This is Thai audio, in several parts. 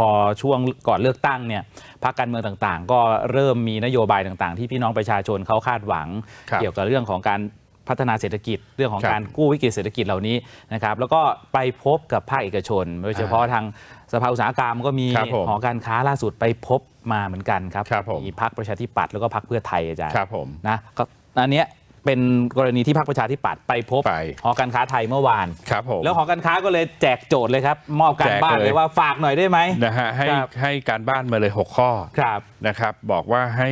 พอช่วงก่อนเลือกตั้งเนี่ยพรรคการเมืองต่างๆ ก็เริ่มมีนโยบายต่างๆ ที่พี่น้องประชาชนเขาคาดหวังครับเกี่ยวกับเรื่องของการพัฒนาเศรษฐกิจเรื่องของครับการกู้วิกฤตเศรษฐกิจเหล่านี้นะครับแล้วก็ไปพบกับภาคเอกชนโดยเฉพาะทางสภาอุตสาหกรรมก็มีครับผมหอการค้าล่าสุดไปพบมาเหมือนกันครับครับผมมีพรรคประชาธิปัตย์แล้วก็พรรคเพื่อไทยอาจารย์ครับผมนะก็อันเนี้ย เป็นกรณีที่พรรคประชาธิปัตย์ไปพบไป หอการค้าไทยเมื่อวาน ครับผม แล้วหอการค้าก็เลยแจกโจทย์เลยครับ มอบการแจกบ้านเลยเลยว่าฝากหน่อยได้ไหม นะฮะให้ครับ ให้การบ้านมาเลย 6 ข้อครับ นะครับ บอกว่าให้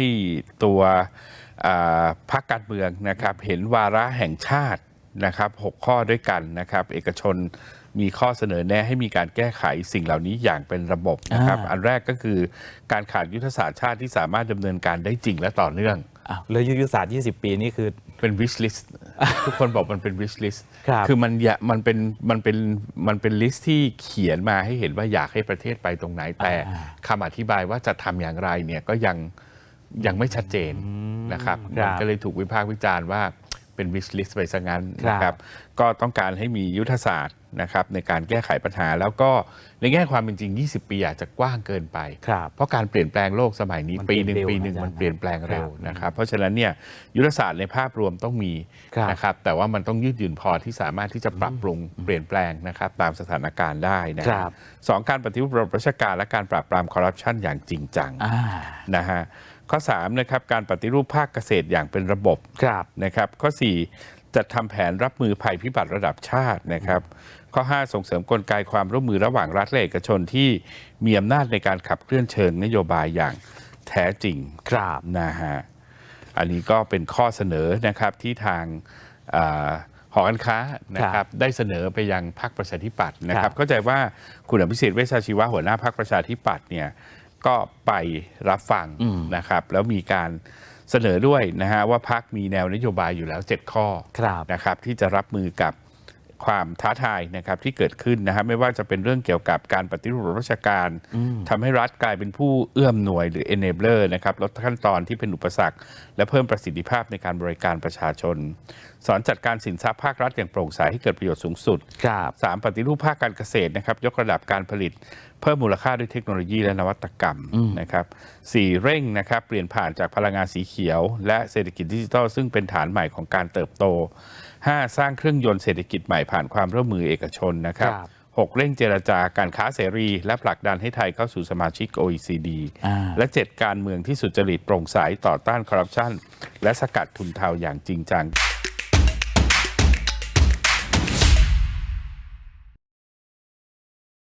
ตัวอ่าพรรคการเมืองนะครับ เห็นวาระแห่งชาตินะครับหกข้อด้วยกันนะครับ เอกชนมีข้อเสนอแนะให้มีการแก้ไขสิ่งเหล่านี้อย่างเป็นระบบนะครับ อ่า อันแรกก็คือการขาดยุทธศาสตร์ชาติที่สามารถดำเนินการได้จริงและต่อเนื่อง อ้าวแล้วยุทธศาสตร์ 20 ปีนี่คือ เป็น wish list ทุกคนบอกมันเป็น wish list ครับคือมันอยากมันเป็นมันเป็นมันเป็นลิสต์ที่เขียนมาให้เห็นว่าอยากให้ประเทศไปตรงไหน แต่อ่าคำอธิบายว่าจะทำอย่างไรเนี่ยก็ยังยังไม่ชัดเจนนะครับครับมันก็เลยถูกวิพากษ์วิจารณ์ว่าเป็น wish list ไปซะงั้นครับนะครับ ก็ต้องการให้มียุทธศาสตร์นะครับในการแก้ไขปัญหา แล้วก็ในแง่ความเป็นจริง 20 ปีอาจจะกว้างเกินไป ครับเพราะการเปลี่ยนแปลงโลกสมัยนี้มันปีหนึ่งเปลี่ปียนหนึ่งเร็วมันเปลี่ยนแปลงเร็วครับนะครับ เพราะฉะนั้นเนี่ยยุทธศาสตร์ในภาพรวมต้องมีครับ นะครับแต่ว่ามันต้องยืดหยุ่นพอที่สามารถที่จะปรับปรุงเปลี่ยนแปลงนะครับตามสถานการณ์ได้นะฮะครับ สองการปฏิรูประบบราชการและการปราบปรามคอร์รัปชันอย่างจริงจัง อ่านะฮะข้อ3นะครับการปฏิรูปภาคเกษตรอย่างเป็นระบบครับ นะครับข้อ 4 จัดทำแผนรับมือภัยพิบัติระดับชาตินะครับ ข้อ 5 ส่งเสริมกลไกความร่วมมือระหว่างรัฐและเอกชนที่มีอำนาจในการขับเคลื่อนเชิงนโยบายอย่างแท้จริงครับนะฮะอันนี้ก็เป็นข้อเสนอนะครับที่ทางอาหอการค้านะครับได้เสนอไปยังพรรคประชาธิปัตย์นะคครัรับบเข้าใจว่าคุณอภิสิทธิ์เวชชาชีวะหัวหน้าพรรคประชาธิปัตย์เนี่ยก็ไปรับฟังนะครับ แล้วมีการ เสนอด้วยนะฮะว่าพรรคมีแนวนโยบายอยู่แล้ว 7 ข้อครับนะครับที่จะรับมือกับความท้าทายนะครับที่เกิดขึ้นนะครับไม่ว่าจะเป็นเรื่องเกี่ยวกับการปฏิรูประบบราชการทำให้รัฐกลายเป็นผู้เอื้อมหน่วยหรือ enabler นะครับลดขั้นตอนที่เป็นอุปสรรค และเพิ่มประสิทธิภาพในการบริการประชาชนสอนจัดการสินทรัพย์ภาครัฐอย่างโปร่งใสให้เกิดประโยชน์สูงสุดครับสามปฏิรูปภาคการเกษตรนะครับ ยกระดับการผลิต เพิ่มมูลค่าด้วยเทคโนโลยีและนวัตกรรมนะครับสี่เร่งนะครับ เปลี่ยนผ่านจากพลังงานสีเขียว และเศรษฐกิจดิจิทัลซึ่งเป็นฐานใหม่ของการเติบโต 5. สร้างเครื่องยนต์เศรษฐกิจใหม่ผ่านความร่วมมือเอกชนนะครับครับ 6. เร่งเจรจาการค้าเสรี และผลักดันให้ไทยเข้าสู่สมาชิก OECD อ่า และ 7 การเมืองที่สุจริตโปร่งใสต่อต้านคอร์รัปชันและสกัดทุนเทาอย่างจริงจัง